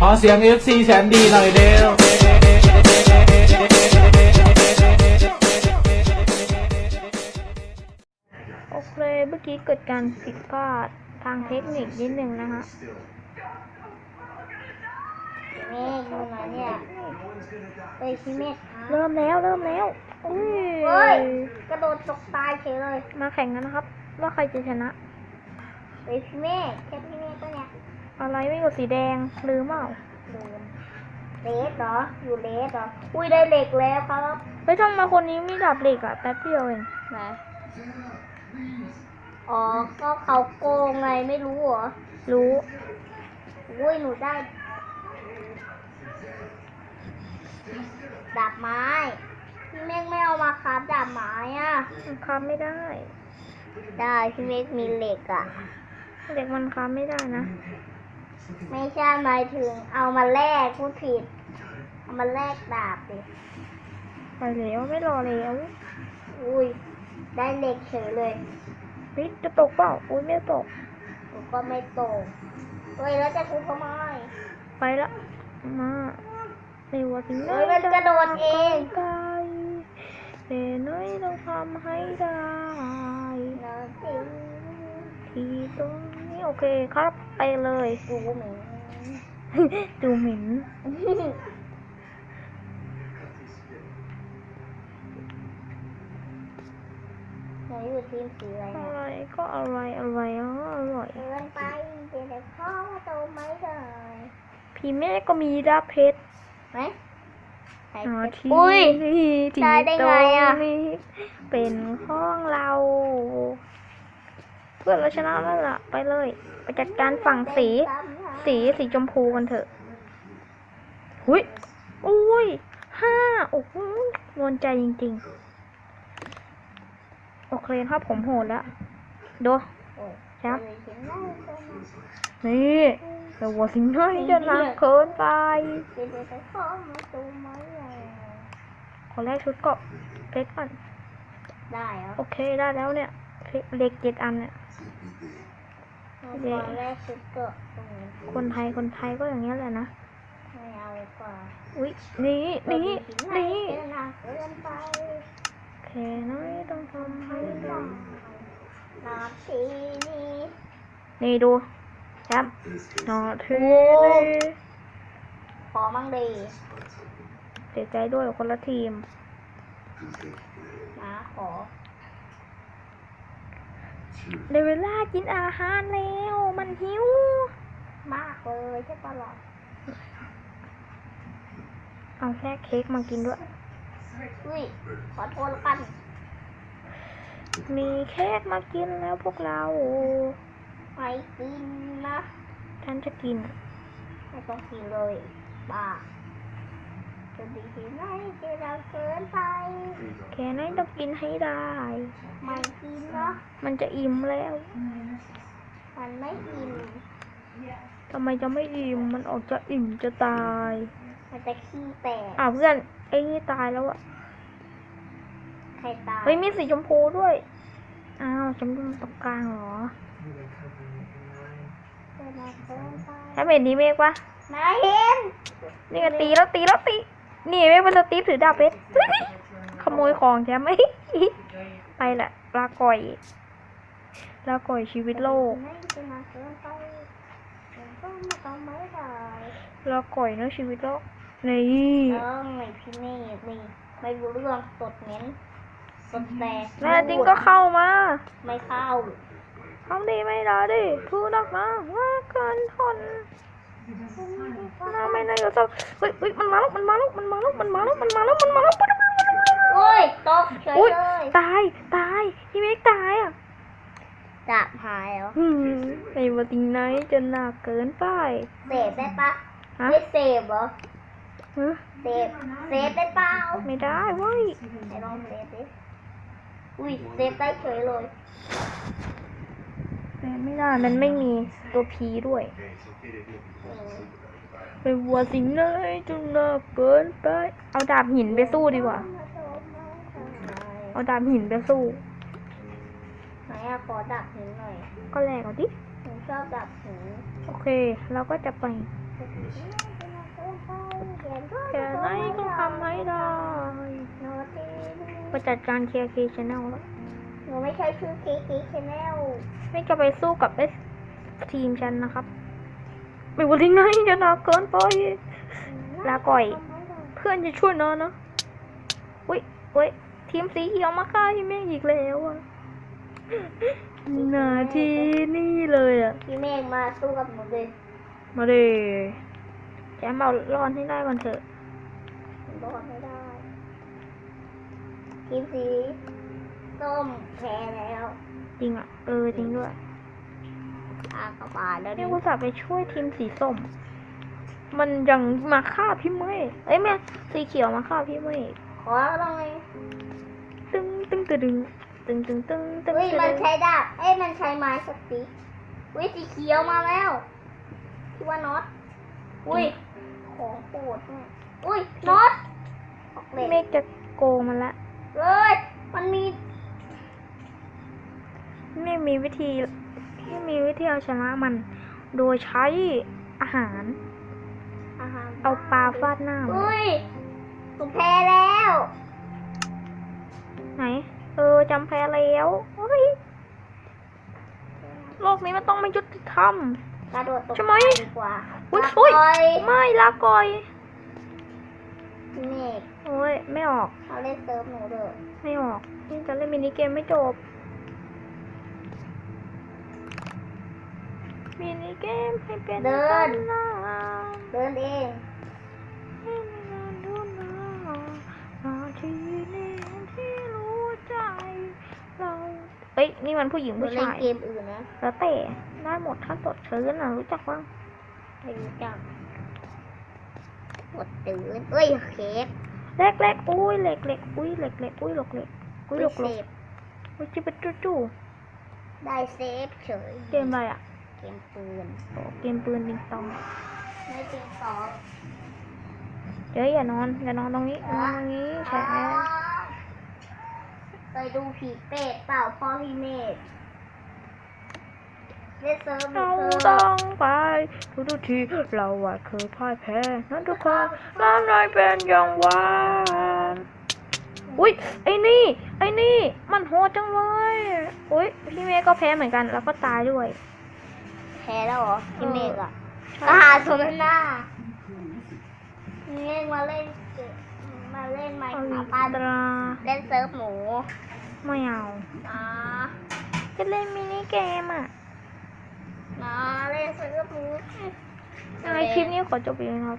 ขอเสียง FC แสนดีหน่อยเร็วโอเคเมื่อกี้เกิดการผิดพลาดทางเทคนิคนิดนึงนะฮะเมฆอยู่ไหนเนี่ยเฮ้ยพี่เมฆครับเริ่มแล้วเริ่มแล้วอุ้ยเฮ้ยกระโดดตกตายเฉยเลย มาแข่งกันนะครับ ว่าใครจะชนะเฮ้ยพี่เมฆแค่พี่เมฆก็เนี่ย อะไรไม่อยู่สีแดงลืมเปล่าลืมเลสเหรอ อยู่เลสเหรอ อุ้ยได้เหล็กแล้วครับเฮ้ยทำไมคนนี้มีดาบเหล็กอะแป๊บเดียวเองไหนอ๋อ ก็เขาโกงไงไม่รู้เหรอ รู้อุ้ยหนูได้ ดาบไม้พี่เมฆไม่เอามาครับดาบไม้อะมันค้าไม่ได้ ได้พี่เมฆมีเหล็กอะเหล็กมันค้าไม่ได้นะ ไม่ใช่หมายถึงเอามาแลกพูดผิด เอามาแลกดาบดิไปแล้วไม่รอแล้วอุ้ย ได้เหล็กเฉยเลยเฮ้ยจะตกเปล่าอุ้ยไม่ตกหนูก็ไม่โตกเฮ้ยแล้วจะทุบทำไมไปละมาเร็วสิงเฮ้ยมันกระโดดเองไปแต่น้อยต้องทำให้ได้นะสิ ทีตรงนี้โอเคครับไปเลยดูเหมือนดูหมิ่นหนูอยู่ทีมสีอะไรอะเนี่ยไรก็อะไรอะไรอ๋ออร่อยเดินไปเดี๋ยวแต่พ่อโตไม่ได้พี่แม่ก็มีดาบเพชรไหมใครอ๋อเป็นที่อุ้ยที่ที่ได้ได้ไงอะตรงนี้เป็นห้องเราเพื่อนเราชนะแล้วล่ะ ไปเลย ไปจัดการฝั่งสี สีสีชมพูกันเถอะหุยอุ้ยห้าโอ้โหโดนใจจริงๆ โอเคครับผมโหดแล้วดูโอ้ยครับเออเห็นได้ก็นะนี่แต่ว่าสิ่งน้อยจะหนักเกินไปเดี๋ยวแต่พ่อมาโตไม่ได้ขอแรกชุดเกาะเพชรก่อนได้เหรอโอเคได้แล้วเนี่ย เพชรเหล็กเจ็ดอันเนี่ยตอนแรกชุดเกาะตรงนี้คนไทยคนไทยก็อย่างเงี้ยแหละนะ ไม่เอาดีกว่าอุ้ยนี่นี่นี่นี่หนักเกินไปแค่น้อยต้องทำให้ได้นาทีนี้นี่ดูครับนอทีขอมั่งดีเสียใจด้วยคนละทีมนะขอ ในเวลากินอาหารแล้ว มันหิว มากเลยใช่ปะล่ะเอาแค่เค้กมากินด้วยอุ้ยขอโทษแล้วกัน มีเค้กมากินแล้วพวกเราไม่กินนะ ฉันจะกิน ไม่ต้องกินเลยบ้า จะดีที่ไหนจะเราเกินไป แค่นั้นต้องกินให้ได้ ไม่กินนะมันจะอิ่มแล้ว มันไม่กินทำไมจะไม่อิ่ม มันออกจะอิ่มจะตาย มันจะขี้แตกอ้าวเพื่อนไอ้นี่ตายแล้วอะใครตายเฮ้ยมีสีชมพูด้วย อ้าวฉันเป็นตรงกลางเหรอจะเราเกินไปถ้าเป็นนี้เมฆปะไม่เห็น นี่ก็ตีแล้วตีแล้วตี นี่เมฆเป็นสตีฟถือดาบเพชรขโมยของใช่ไหมไปละลาก่อยลาก่อยชีวิตโลกไม่จะมาเกินไปมันก็ไม่ต้องไม่ได้ลาก่อยเนอะชีวิตโลกนี่เออไม่พี่เมฆนี่ไม่รู้เรื่องสดเน้นสดแตกแน่จริงก็เข้ามา ไม่เข้าทำดีไม่ได้ดิพูดออกมาว่าเกินทน น่าไม่น่าอยู่สักเฮ้ยเฮ้ยมันมาแล้วมันมาแล้วมันมาแล้วมันมาแล้วมันมาแล้วมันมาแล้วโอ้ยตกเฉยอุ้ยเลยตายตายพี่เมฆตายอะจับหายเหรอหืมไอ้วัติงไหนจะหนักเกินไปเสพได้ปะฮะไม่เสพเหรอฮะเสพเสพได้เปล่าไม่ได้เว้ยไหนลองเสพดิอุ้ยเสพได้เฉยเลยแต่ ไม่ได้ มันไม่มีตัวพีด้วยอืมไปวัวสิงไหนจะหนักเกินไป เอาดาบหินไปสู้ดีกว่า เอาดาบหินไปสู้ ไหนอะขอดับหินหน่อย ก็แลกเอาดิหนูชอบดับหิน โอเค เราก็จะไปแค่ไหนก็ทำให้ได้โนตีไปจัดการเคลียร์เคชแนลแล้ว หนูไม่ใช่ชื่อเคเคชแนลไม่จะไปสู้กับเอสทีมฉันนะครับ ไม่ว่าที่ไหนจะหนักเกินไปลาก่อย เพื่อนจะช่วยนะนะอุ้ยอุ้ยทีมสีเขียวมาฆ่าที่แม่งอีกแล้วอะนาทีนี่เลยอะพี่เมฆมาสู้กับหนูเลยมาเลยแชมป์เอารอนให้ได้ก่อนเถอะรอดไม่ได้ทีมสี ส้มแพ้แล้วจริงอะ เออจริงด้วยอากบาแล้วนี่กูจะไปช่วยทีมสีส้ม มันยังมาฆ่าพี่เมย์เอ้ยแม่สีเขียวมาฆ่าพี่เมย์ขอหน่อยตึ้งตึ้งตึ้งตึ้งตึ้งตึ้งตึ้งอุ้ยมันใช้ดาบเอ้ยมันใช้ไม้สติ๊กอุ้ยสีเขียวมาแล้วที่ว่าน็อตอุ้ยของปรดอุ้ยน็อตเมฆจะโกงมันละเลยมันมี ไม่มีวิธีไม่มีวิธีเอาชนะมัน โดยใช้อาหาร อาหารเอาปลาฟาดหน้ามันอุ้ยหนูแพ้แล้ว ไหน เออจำแพ้แล้วเฮ้ยโลกนี้มันต้องไม่ยุติธรรมกระโดดตกใช่ไหมดีกว่าอุ๊ยลาอุ๊ยก่อยไม่ลาก่อยเมฆโอ้ยไม่ออกเขาเล่นเซิร์ฟหนูเลยไม่ออกนี่จะเล่นมินิเกมไม่จบ มินิเกมให้เป็นตำนานเดินเองให้นานดูนานาทีนี้ที่รู้ใจเราเอ้ยนี่มันผู้หญิงหนูผู้เล่นชาย เกมอื่นนะแล้วแต่ได้หมดถ้าสดชื่นนะรู้จักบ้างไม่รู้จักกดตื่นเอ้ยเค้กเล็กเล็กๆอุ้ยเล็กเล็กๆอุ้ยเล็กเล็กๆอุ้ยหลกเล็กอุ้ยหลกเซเล็กฟอุ้ยจิบปะจู่จู่ได้เซฟเฉยเกมอะไรอะ เกมปืนโอ้เกมปืนดิงตอง ไม่จริงสองเดี๋ยวอย่านอน อย่านอนตรงนี้นอนตรงนี้แฉะเคยดูผีเป็ดเปล่าพ่อพี่เมฆเล่นเซิร์ฟหนูเราเซิร์ต้อฟงไปทุกทุกๆทีเราอะเคยพ่ายแพ้นั้นทุกครั้งน้ำนายเป็นอย่างหวานอุ้ยไอ้นี่ ไอ้นี่ มันโหดจังเลยอุ้ยพี่เมย์ก็แพ้เหมือนกัน แล้วก็ตายด้วยแพ้แล้วเหรอพี่เมฆอะใช่อาหาสมหน้าพี่เมฆมาเล่นเกมมาเล่นไมเอาค์อีขากบ้านตราเล่นเซิร์ฟหนูไม่เอานะจะเล่นมินิเกมอะนะเล่นเซิร์ฟหนูยังไงคลิปนี้ขอจบเพียงเท่านี้ครับ